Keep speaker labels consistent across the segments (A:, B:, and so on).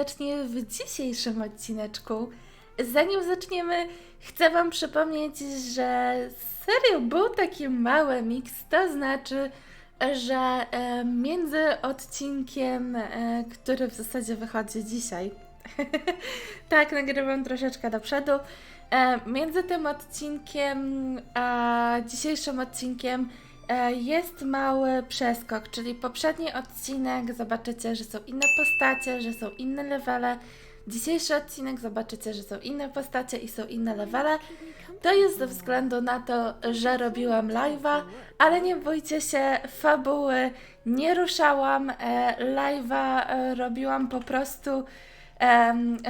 A: Serdecznie w dzisiejszym odcineczku. Zanim zaczniemy, chcę Wam przypomnieć, że serio był taki mały miks, to znaczy, że e, między odcinkiem, e, który w zasadzie wychodzi dzisiaj, tak, nagrywam troszeczkę do przodu, e, między tym odcinkiem a dzisiejszym odcinkiem Jest mały przeskok, czyli poprzedni odcinek zobaczycie, że są inne postacie, że są inne levele. Dzisiejszy odcinek zobaczycie, że są inne postacie i są inne levele. To jest ze względu na to, że robiłam live'a, ale nie bójcie się, fabuły nie ruszałam. e, Live'a e, robiłam po prostu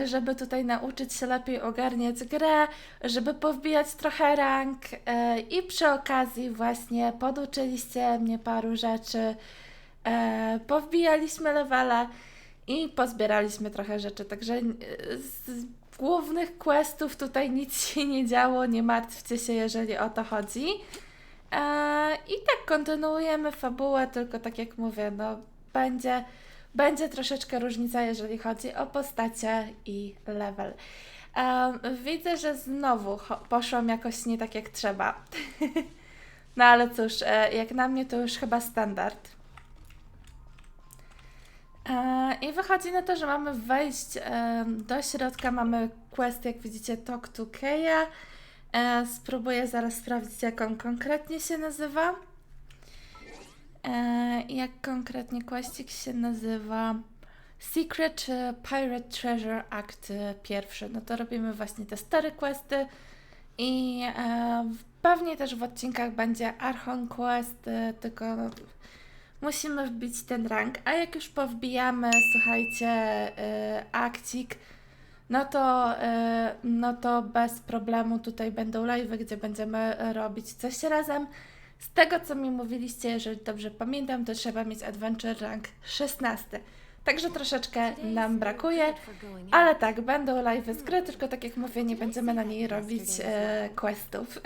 A: żeby tutaj nauczyć się lepiej ogarniać grę, żeby powbijać trochę rank e, i przy okazji właśnie poduczyliście mnie paru rzeczy, e, powbijaliśmy levele i pozbieraliśmy trochę rzeczy, także e, z głównych questów tutaj nic się nie działo, nie martwcie się, jeżeli o to chodzi. I tak kontynuujemy fabułę, tylko tak jak mówię, no będzie, będzie troszeczkę różnica, jeżeli chodzi o postacie i level. Em, widzę, że znowu poszłam jakoś nie tak jak trzeba. no ale cóż, e, jak na mnie to już chyba standard. E, I wychodzi na to, że mamy wejść do środka, mamy quest, jak widzicie, Talk to Keia. E, spróbuję zaraz sprawdzić, jak on konkretnie się nazywa. E, jak konkretnie questik się nazywa? Secret Pirate Treasure Act e, pierwszy. No to robimy właśnie te stare questy i e, pewnie też w odcinkach będzie Archon Quest, tylko musimy wbić ten rank. A jak już powbijamy, słuchajcie, akcik, no to, no to bez problemu tutaj będą live, gdzie będziemy robić coś razem. Z tego, co mi mówiliście, jeżeli dobrze pamiętam, to trzeba mieć Adventure Rank 16. Także troszeczkę nam brakuje, ale tak, będą live z gry, tylko tak jak mówię, nie będziemy na niej robić e, questów.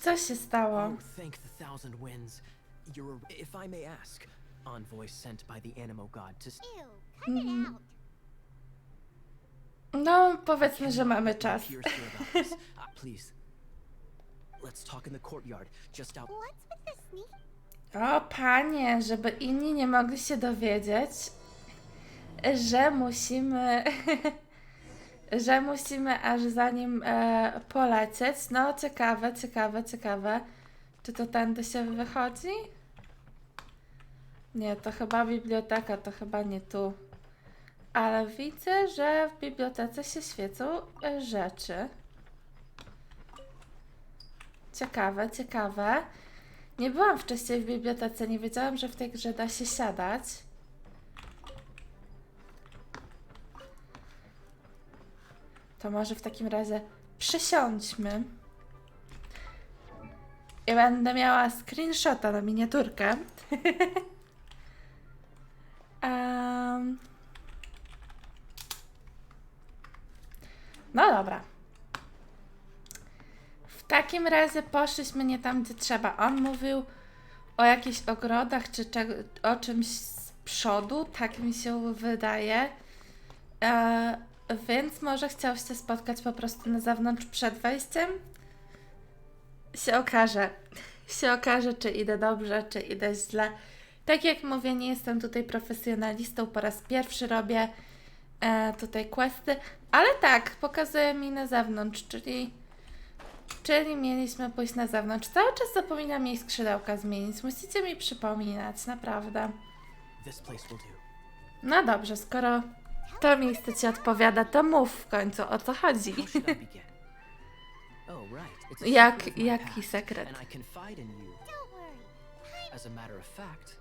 A: Co się stało?
B: Thank the thousand winds. You're, if I may ask, envoy sent by the Animo God to.
C: Ew, out.
A: No, powiedzmy, że mamy czas.
B: Uh?
A: O panie, żeby inni nie mogli się dowiedzieć, że musimy, że musimy aż za nim e, polecieć. No, ciekawe, ciekawe, ciekawe. Czy to tędy się wychodzi? Nie, to chyba biblioteka, to chyba nie tu. Ale widzę, że w bibliotece się świecą e, rzeczy. Ciekawe, ciekawe. Nie byłam wcześniej w bibliotece, nie wiedziałam, że w tej grze da się siadać. To może w takim razie przysiądźmy. I będę miała screenshota na miniaturkę. Em. No dobra. W takim razie poszliśmy nie tam, gdzie trzeba. On mówił o jakichś ogrodach, czy czego, o czymś z przodu, tak mi się wydaje. E, więc może chciał się spotkać po prostu na zewnątrz przed wejściem? Się okaże. Się okaże, czy idę dobrze, czy idę źle. Tak jak mówię, nie jestem tutaj profesjonalistą, po raz pierwszy robię tutaj questy, ale tak, pokazuje mi na zewnątrz, czyli Czyli mieliśmy pójść na zewnątrz. Cały czas zapominam jej skrzydełka zmienić. Musicie mi przypominać, naprawdę. No dobrze, skoro to miejsce ci odpowiada, to mów w końcu o co chodzi.
B: Oh,
A: Jak- jaki sekret?
B: As a matter of fact,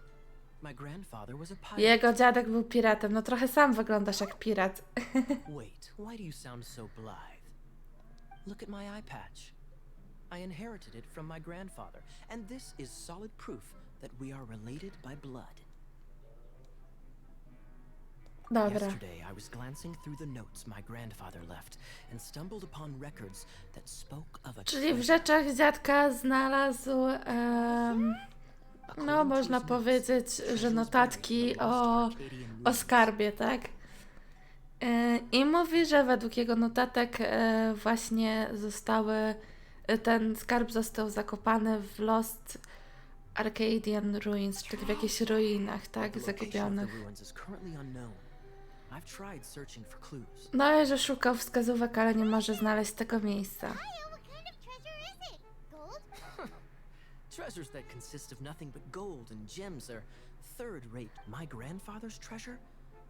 B: my grandfather was a pirate.
A: Jego dziadek był piratem. No trochę sam wyglądasz jak pirat.
B: Wait, why do you sound so blithe? Look at my eye patch. I inherited it from my grandfather, and this is solid proof that we are related by blood.
A: Dobra.
B: Yesterday, I was glancing through the notes my grandfather left and stumbled upon records that spoke of a
A: Czyli w rzeczach dziadka znalazł, em, no można powiedzieć, że notatki o, o skarbie, tak? E, I mówi, że według jego notatek e, właśnie zostały, e, ten skarb został zakopany w Lost Arcadian Ruins, czyli w jakichś ruinach, tak,
B: clues.
A: No i że szukał wskazówek, ale nie może znaleźć tego miejsca.
B: Treasures that consist of nothing but gold and gems are third rate. My grandfather's treasure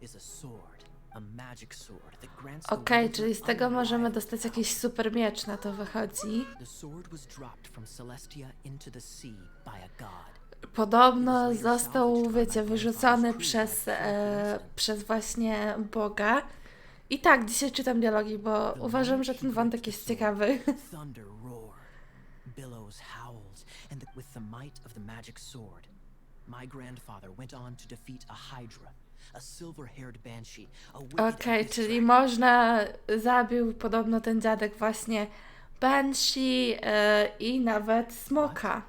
B: is a sword, a magic sword that grants
A: Okej,
B: wielder
A: czyli z tego możemy dostać jakiś super miecz, na to wychodzi.
B: The sword was dropped from Celestia into the sea by a god.
A: Podobno został, wiecie, wyrzucony przez, e, przez właśnie Boga. I tak, dzisiaj czytam dialogi, bo uważam, że ten wątek jest ciekawy.
B: Billows howled, and the, with the might of the magic sword, my grandfather went on to defeat a hydra, a silver-haired banshee, a and
A: czyli można, zabił podobno ten dziadek właśnie Banshee i nawet Smoka.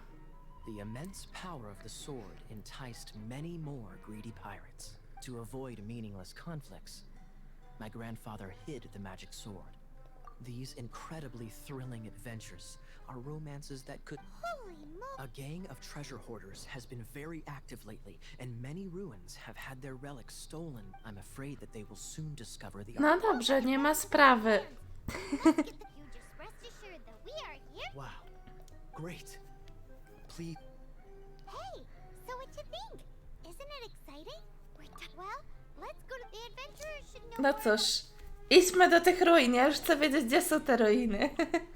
B: The immense power of the sword enticed many more greedy pirates. To avoid meaningless conflicts, my grandfather hid the magic sword. These incredibly thrilling adventures are romances that could.
C: Holy moly!
B: A gang of treasure hoarders has been very active lately, and many ruins have had their relics stolen. I'm afraid that they will soon discover the.
A: No dobrze, nie ma sprawy.
C: Let's get the futures. Rest assured that we are here.
B: Wow, great. Please.
C: Hey, so what you think? Isn't it exciting? We're done. Well, let's go to the adventurers should know
A: No
C: more
A: cóż, idźmy do tych ruin. Ja już chcę wiedzieć, gdzie są te ruiny.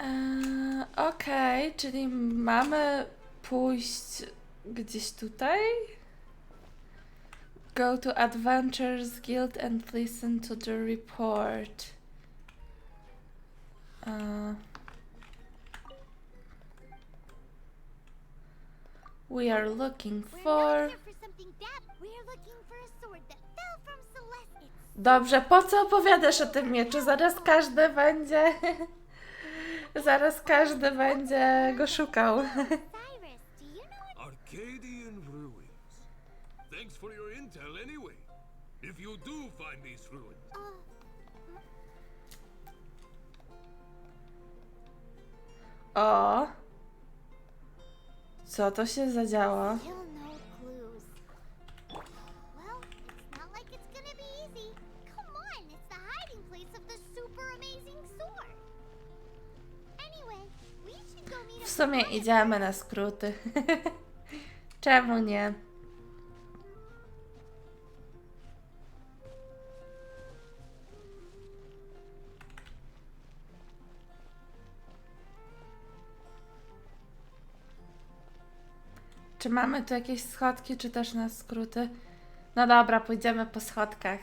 A: Eee, Okej, czyli mamy pójść gdzieś tutaj. Go to Adventures Guild and listen to the report. Eee. we are looking
C: We're
A: for.
C: not here for something bad. We're looking for a sword that fell from Celeste. It's
A: Dobrze, po co opowiadasz o tym mieczu? Zaraz każdy będzie. Zaraz każdy będzie go szukał.
D: Arcadian ruins. Thanks for your intel anyway. If you do find these ruins,
A: O! Co to się zadziało?
C: still
A: sumie idziemy na skróty. Czemu nie? Czy mamy tu jakieś schodki, czy też na skróty? No dobra, pójdziemy po schodkach.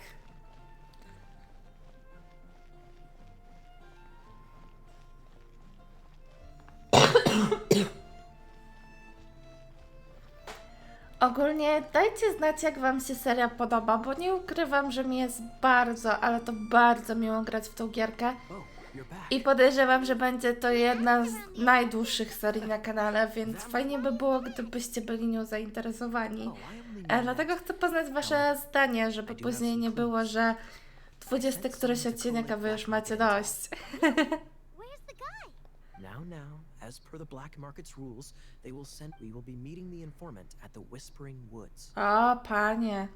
A: Ogólnie dajcie znać, jak Wam się seria podoba, bo nie ukrywam, że mi jest bardzo, ale to bardzo miło grać w tą gierkę. I podejrzewam, że będzie to jedna z najdłuższych serii na kanale, więc fajnie by było, gdybyście byli nią zainteresowani. E, dlatego chcę poznać Wasze zdanie, żeby później nie było, że 20 któryś odcinek, a Wy już macie dość.
B: Now, now, as per the black market's rules, they will send. We will be meeting the informant at the Whispering Woods.
A: O, panie.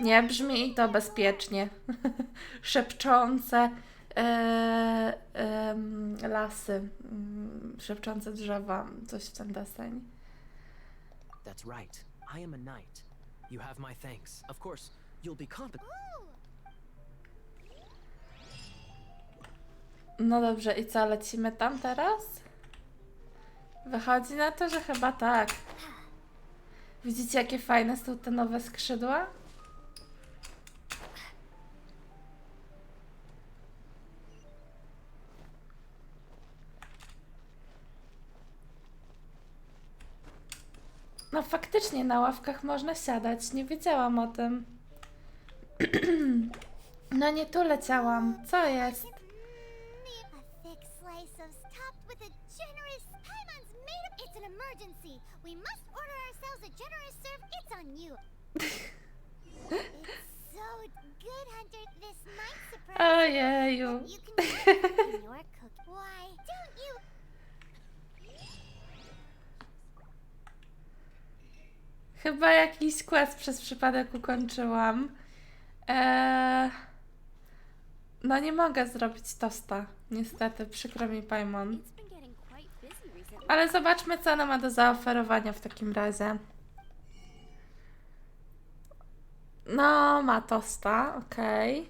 A: Nie brzmi to bezpiecznie. Szepczące e, em, lasy, mm, szepczące drzewa, coś w ten deseń.
B: That's right. I am a knight. You have my thanks. Of course, you'll be competent.
A: No dobrze, i co, lecimy tam teraz? Wychodzi na to, że chyba tak. Widzicie, jakie fajne są te nowe skrzydła? no faktycznie na ławkach można siadać. Nie wiedziałam o tym. No nie tu leciałam. Co jest?
C: Emergency. We must order ourselves a generous serve. It's on you. it's so good, Hunter. This surprise
A: Ojeju.
C: you. You can your cook. Why don't you?
A: Chyba jakiś quest przez przypadek ukończyłam. Eee... No nie mogę zrobić tosta. Niestety, przykro mi Paimon. Ale zobaczmy, co ona ma do zaoferowania w takim razie. No, ma tosta, okej.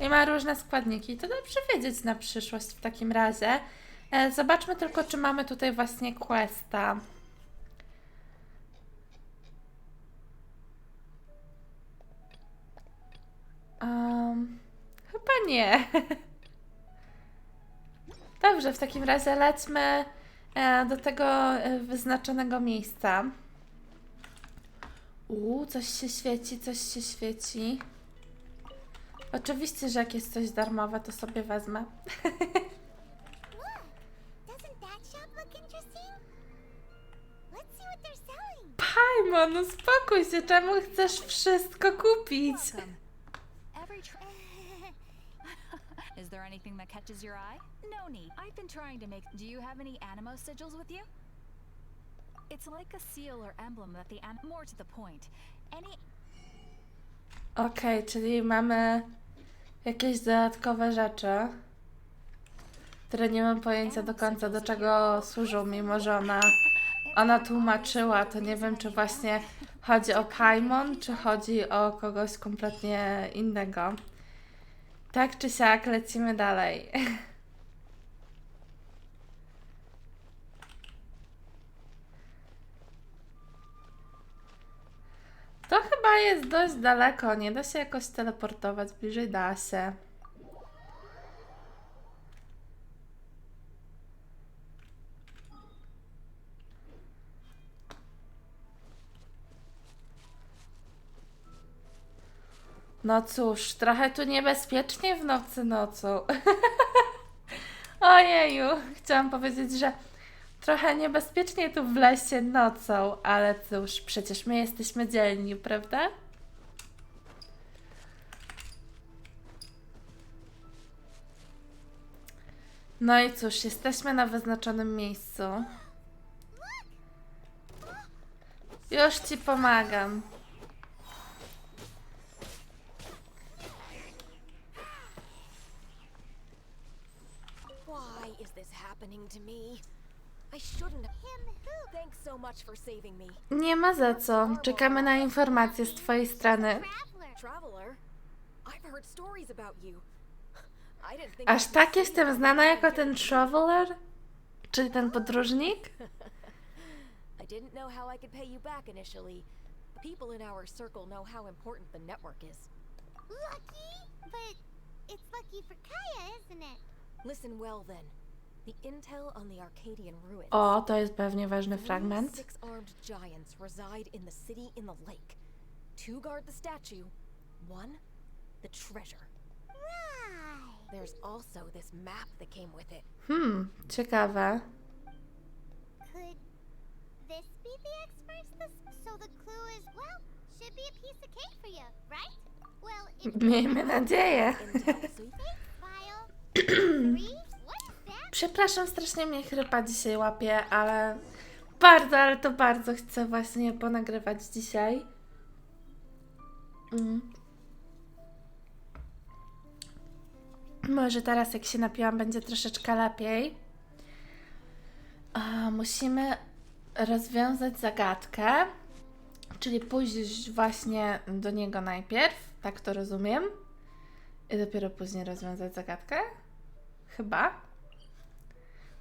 A: I ma różne składniki. To dobrze wiedzieć na przyszłość w takim razie. E, zobaczmy tylko, czy mamy tutaj właśnie questa. Um, chyba nie. Dobrze, w takim razie lećmy e, do tego e, wyznaczonego miejsca. Uuu, coś się świeci, coś się świeci. Oczywiście, że jak jest coś darmowe, to sobie wezmę.
C: Selling.
A: Paimon, uspokój się, czemu chcesz wszystko kupić?
E: Is there anything that catches your eye? No need. I've been trying to make. Do you have any animo sigils with you? It's like a seal or emblem that the an- more to the point. Any
A: Okej, czyli mamy jakieś dodatkowe rzeczy, które nie mam pojęcia do końca do czego służą, mimo że ona, ona tłumaczyła, to nie wiem czy właśnie chodzi o Paimon, czy chodzi o kogoś kompletnie innego. Tak czy siak, lecimy dalej. To chyba jest dość daleko, nie da się jakoś teleportować, bliżej da się. No cóż, trochę tu niebezpiecznie w nocy nocą. Ojeju, chciałam powiedzieć, że trochę niebezpiecznie tu w lesie nocą, ale cóż, przecież my jesteśmy dzielni, prawda? No i cóż, jesteśmy na wyznaczonym miejscu. Już ci pomagam.
F: Why is this happening to me? I shouldn't have.
C: Him who?
F: Thanks so much for saving me.
A: Nie ma za co. Czekamy na informacje z twojej strony.
C: Traveler.
F: Traveler, I've heard stories about you. I didn't think
A: Aż tak jestem znana jako ten traveler? Czyli ten podróżnik?
F: I didn't know how I could pay you back initially. People in our circle know how important the network is.
C: Lucky? But it's lucky for Kaya, isn't it?
F: Listen well then. The intel on the Arcadian ruins.
A: O, to jest pewnie ważny fragment.
F: Six-armed giants reside in the city in the lake. Two guard the statue, one the treasure.
C: Right.
F: There's also this map that came with it.
A: Hmm, ciekawe.
C: Could this be the experts? This, so the clue is, well, should be a piece of cake for you, right? Well, if
A: Miejmy nadzieję.
F: Intel, so you
C: file three, what is that?
A: Przepraszam, strasznie mnie chrypa dzisiaj łapie, ale bardzo, ale to bardzo chcę właśnie ponagrywać dzisiaj. Mm. Może teraz, jak się napiłam, będzie troszeczkę lepiej. A, musimy rozwiązać zagadkę, czyli pójść właśnie do niego najpierw, tak to rozumiem, i dopiero później rozwiązać zagadkę. Chyba.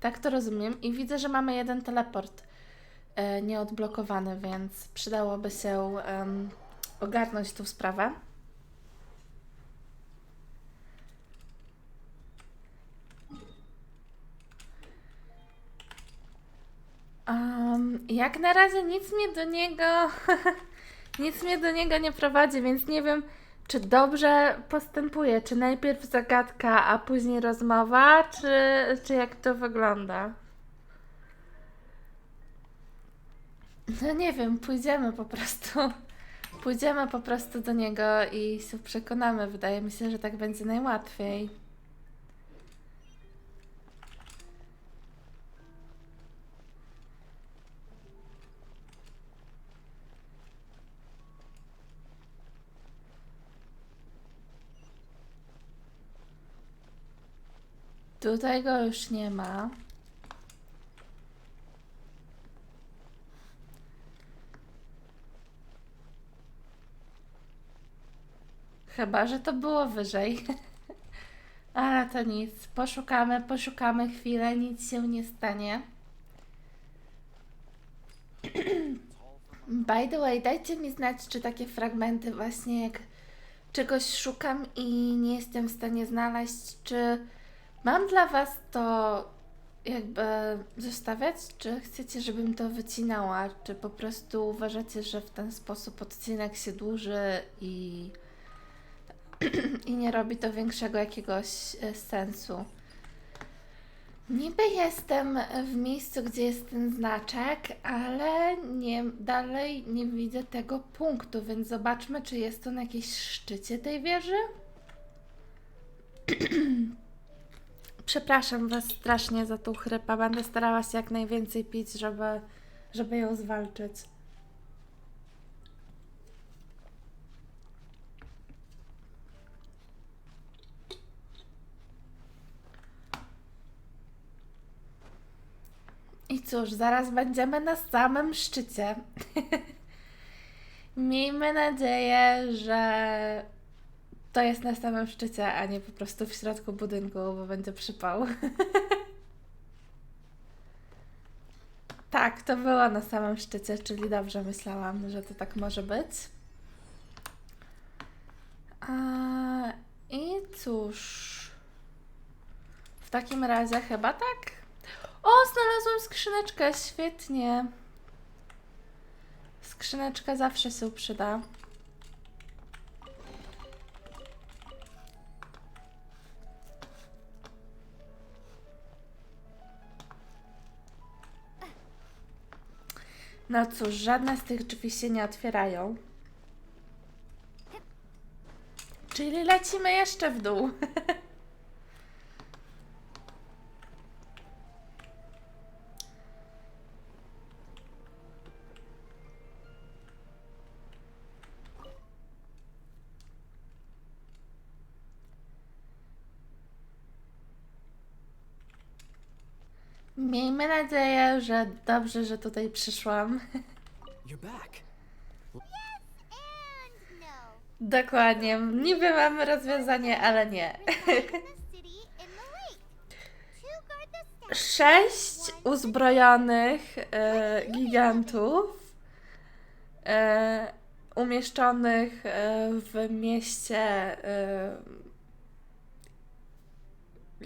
A: Tak to rozumiem. I widzę, że mamy jeden teleport e, nieodblokowany, więc przydałoby się ogarnąć tą sprawę. Um, Jak na razie nic mnie do niego. nic mnie do niego nie prowadzi, więc nie wiem, czy dobrze postępuje. Czy najpierw zagadka, a później rozmowa, czy, czy jak to wygląda. No nie wiem, pójdziemy po prostu. Pójdziemy po prostu do niego i się przekonamy. Wydaje mi się, że tak będzie najłatwiej. Tutaj go już nie ma. Chyba, że to było wyżej. Ale to nic. Poszukamy, poszukamy chwilę, nic się nie stanie. By the way, dajcie mi znać, czy takie fragmenty właśnie jak czegoś szukam i nie jestem w stanie znaleźć, czy mam dla Was to jakby zostawiać, czy chcecie, żebym to wycinała, czy po prostu uważacie, że w ten sposób odcinek się dłuży i i nie robi to większego jakiegoś e, sensu. Niby jestem w miejscu, gdzie jest ten znaczek, ale nie, dalej nie widzę tego punktu, więc zobaczmy, czy jest to na jakiejś szczycie tej wieży. Przepraszam Was strasznie za tą chrypę. Będę starała się jak najwięcej pić, żeby, żeby ją zwalczyć. I cóż, zaraz będziemy na samym szczycie. Miejmy nadzieję, że to jest na samym szczycie, a nie po prostu w środku budynku, bo będzie przypał. tak, to było na samym szczycie, czyli dobrze myślałam, że to tak może być. I cóż. W takim razie chyba tak. O, znalazłam skrzyneczkę, świetnie. Skrzyneczka zawsze się przyda. No cóż, żadne z tych drzwi się nie otwierają. Czyli lecimy jeszcze w dół. Miejmy nadzieję, że dobrze, że tutaj przyszłam. Dokładnie. Niby mamy rozwiązanie, ale nie. Sześć uzbrojonych e, gigantów e, umieszczonych e, w mieście e,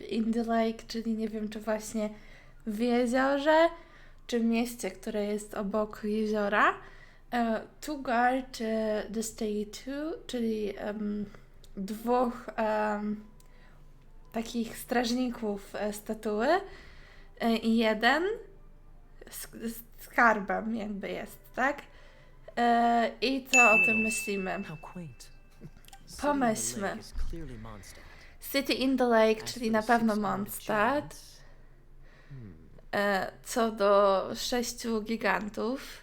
A: in the lake, czyli nie wiem, czy właśnie w jeziorze, czy w mieście, które jest obok jeziora. E, e, the statue, czyli em, dwóch em, takich strażników e, statuły e, i jeden z, z skarbem jakby jest, tak? I co o tym myślimy? Pomyślmy. City in the Lake, czyli na pewno Mondstadt. E, co do sześciu gigantów,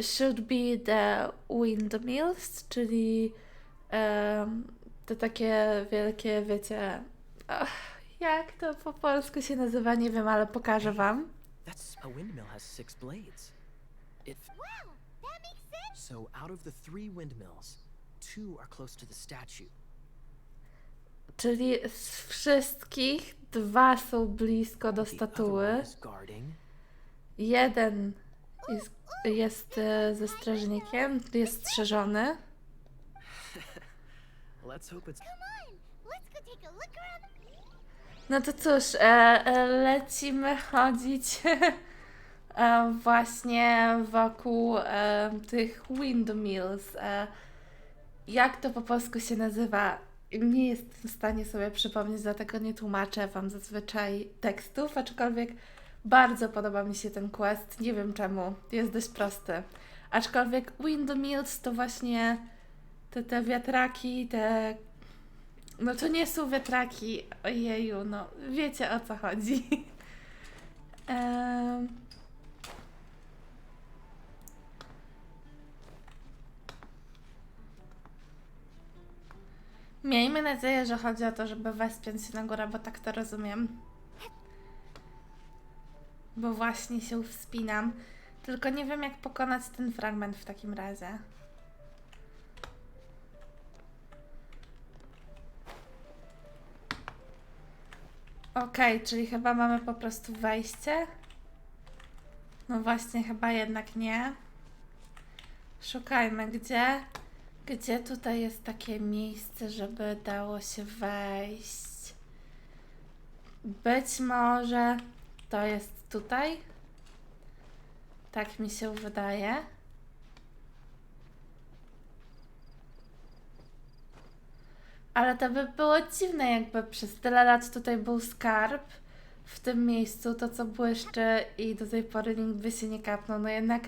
A: should be the windmills, czyli em, te takie wielkie, wiecie, ach, jak to po polsku się nazywa, nie wiem, ale pokażę wam.
B: That's a windmill has six blades. It
C: Wow, that makes sense.
B: so out of the three windmills, two are close to the statue.
A: Czyli z wszystkich dwa są blisko do statuły. Jeden jest, jest ze strażnikiem, jest strzeżony. No to cóż, e, e, lecimy chodzić e, właśnie wokół e, tych windmills. E, jak to po polsku się nazywa? Nie jestem w stanie sobie przypomnieć, dlatego nie tłumaczę Wam zazwyczaj tekstów, aczkolwiek bardzo podoba mi się ten quest. Nie wiem czemu, jest dość prosty. Aczkolwiek windmills to właśnie te, te wiatraki, te. No to nie są wiatraki, ojeju, no wiecie o co chodzi. Em. Miejmy nadzieję, że chodzi o to, żeby wespiąć się na górę, bo tak to rozumiem. Bo właśnie się wspinam. Tylko nie wiem, jak pokonać ten fragment w takim razie. Okej, czyli chyba mamy po prostu wejście. No właśnie, chyba jednak nie. Szukajmy, gdzie, gdzie tutaj jest takie miejsce, żeby dało się wejść. Być może to jest tutaj. Tak mi się wydaje. Ale to by było dziwne, jakby przez tyle lat tutaj był skarb w tym miejscu, to co błyszczy i do tej pory nikt by się nie kapnął. No jednak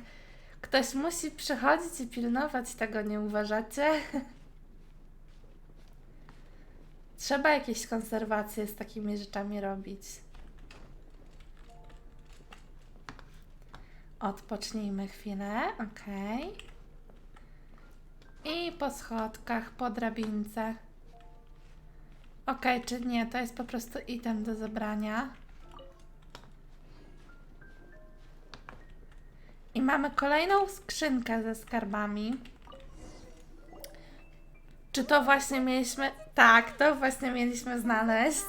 A: ktoś musi przychodzić i pilnować tego, nie uważacie? Trzeba jakieś konserwacje z takimi rzeczami robić. Odpocznijmy chwilę, okej. I po schodkach, po drabince. Okej, czy nie, to jest po prostu item do zabrania. Mamy kolejną skrzynkę ze skarbami. Czy to właśnie mieliśmy? Tak, to właśnie mieliśmy znaleźć.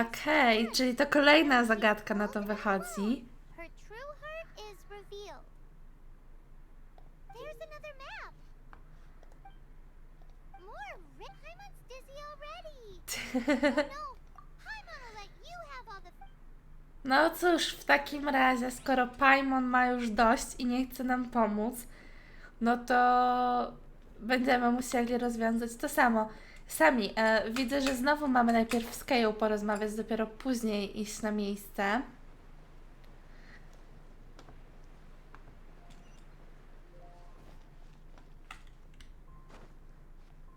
A: Okej, czyli to kolejna zagadka na to wychodzi.
C: her true heart is revealed. There's another map. More ri- Paimon's dizzy already. oh no, Paimon will let you have all the.
A: No cóż, w takim razie, skoro Paimon ma już dość i nie chce nam pomóc, no to będziemy musieli rozwiązać to samo. Sami, e, widzę, że znowu mamy najpierw z Keją porozmawiać, dopiero później iść na miejsce.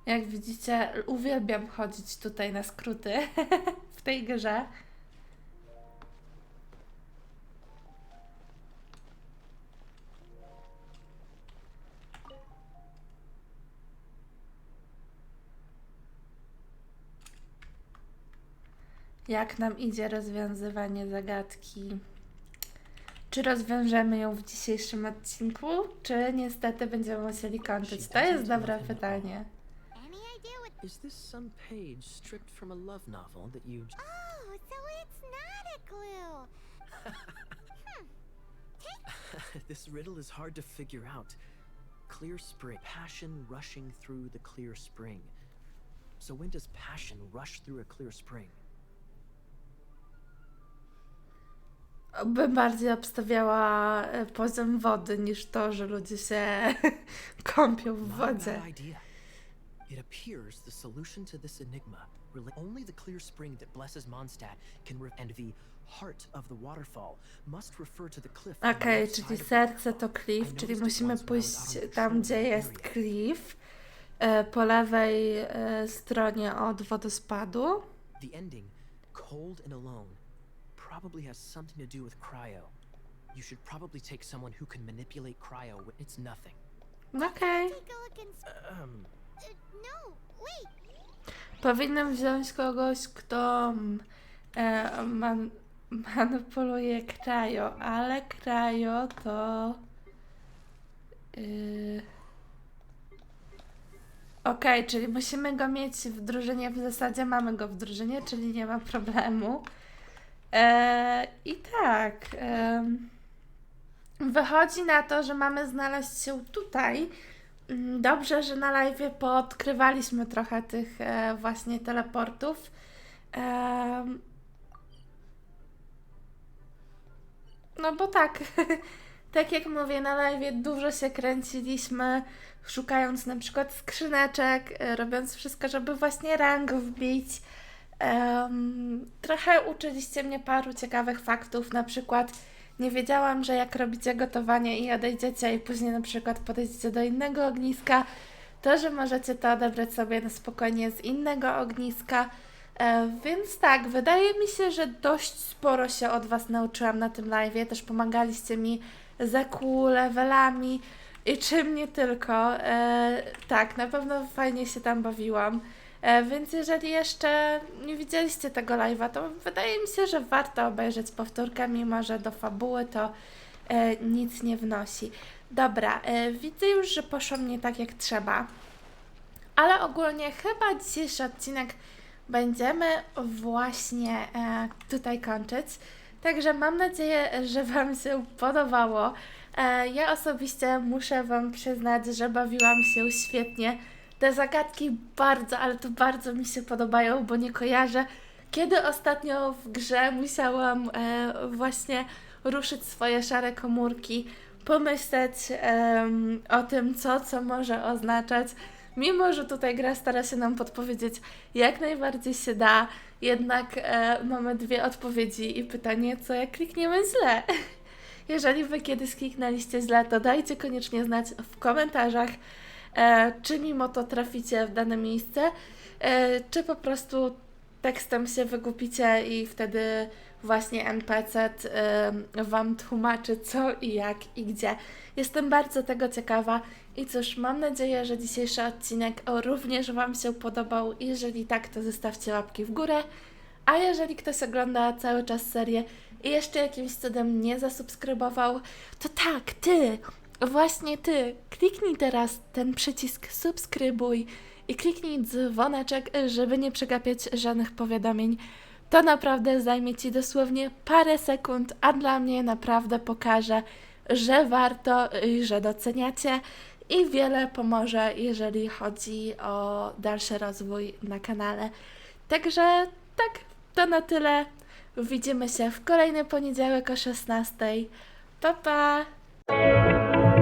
A: Jak widzicie, uwielbiam chodzić tutaj na skróty w tej grze. Jak nam idzie rozwiązywanie zagadki? Czy rozwiążemy ją w dzisiejszym odcinku, czy niestety będziemy musieli kończyć? To jest dobre pytanie.
B: Is this some page stripped from a love novel that you.
C: Oh, so it's not a clue.
B: this riddle is hard to figure out. Clear spring. Passion rushing through the clear spring. So when does passion rush through a clear spring?
A: Bym bardziej obstawiała e, poziom wody niż to, że ludzie się kąpią w wodzie.
B: It appears the solution to this enigma only the clear spring that blesses Mondstadt can and the heart of the waterfall must refer to the cliff.
A: Okej, czyli serce to Cliff, czyli musimy pójść tam, gdzie jest Cliff, e, po lewej e, stronie od wodospadu.
B: The ending, cold and alone, probably has something to do with cryo. You should probably take someone who can manipulate cryo. It's nothing.
A: Okej.
C: Take a look and. s-
B: Um,
C: Uh, no, wait.
A: Powinnam wziąć kogoś, kto mm, e, man, manipuluje krajo, ale krajo to. Yy... Okej, czyli musimy go mieć w drużynie. W zasadzie mamy go w drużynie, czyli nie ma problemu. E, I tak. em, wychodzi na to, że mamy znaleźć się tutaj. Mm, Dobrze, że na live poodkrywaliśmy trochę tych e, właśnie teleportów. Em, No bo tak, tak jak mówię na live, dużo się kręciliśmy, szukając na przykład skrzyneczek, e, robiąc wszystko, żeby właśnie rang wbić. Em, trochę uczyliście mnie paru ciekawych faktów, na przykład nie wiedziałam, że jak robicie gotowanie i odejdziecie i później na przykład podejdziecie do innego ogniska, to, że możecie to odebrać sobie na spokojnie z innego ogniska. Więc tak, wydaje mi się, że dość sporo się od Was nauczyłam na tym live. Też pomagaliście mi za kół, levelami i czym nie tylko. E, tak, na pewno fajnie się tam bawiłam. E, więc jeżeli jeszcze nie widzieliście tego live'a, to wydaje mi się, że warto obejrzeć powtórkę, mimo że do fabuły to e, nic nie wnosi. Dobra, e, widzę już, że poszło mnie tak jak trzeba. Ale ogólnie chyba dzisiejszy odcinek będziemy właśnie tutaj kończyć. Także mam nadzieję, że Wam się podobało. Ja osobiście muszę Wam przyznać, że bawiłam się świetnie. Te zagadki bardzo, ale to bardzo mi się podobają, bo nie kojarzę, kiedy ostatnio w grze musiałam e, właśnie ruszyć swoje szare komórki, pomyśleć em, o tym, co co może oznaczać. Mimo, że tutaj gra stara się nam podpowiedzieć jak najbardziej się da, jednak e, mamy dwie odpowiedzi i pytanie, co jak klikniemy źle. Jeżeli Wy kiedyś kliknęliście źle, to dajcie koniecznie znać w komentarzach, e, czy mimo to traficie w dane miejsce, e, czy po prostu tekstem się wygupicie i wtedy właśnie NPC y, Wam tłumaczy co i jak i gdzie. Jestem bardzo tego ciekawa i cóż, mam nadzieję, że dzisiejszy odcinek również Wam się podobał. Jeżeli tak, to zostawcie łapki w górę. A jeżeli ktoś ogląda cały czas serię i jeszcze jakimś cudem nie zasubskrybował, to tak, ty, właśnie ty, kliknij teraz ten przycisk subskrybuj i kliknij dzwoneczek, żeby nie przegapiać żadnych powiadomień. To naprawdę zajmie Ci dosłownie parę sekund, a dla mnie naprawdę pokaże, że warto i że doceniacie i wiele pomoże, jeżeli chodzi o dalszy rozwój na kanale. Także tak, to na tyle. Widzimy się w kolejny poniedziałek o 16. Pa pa! Música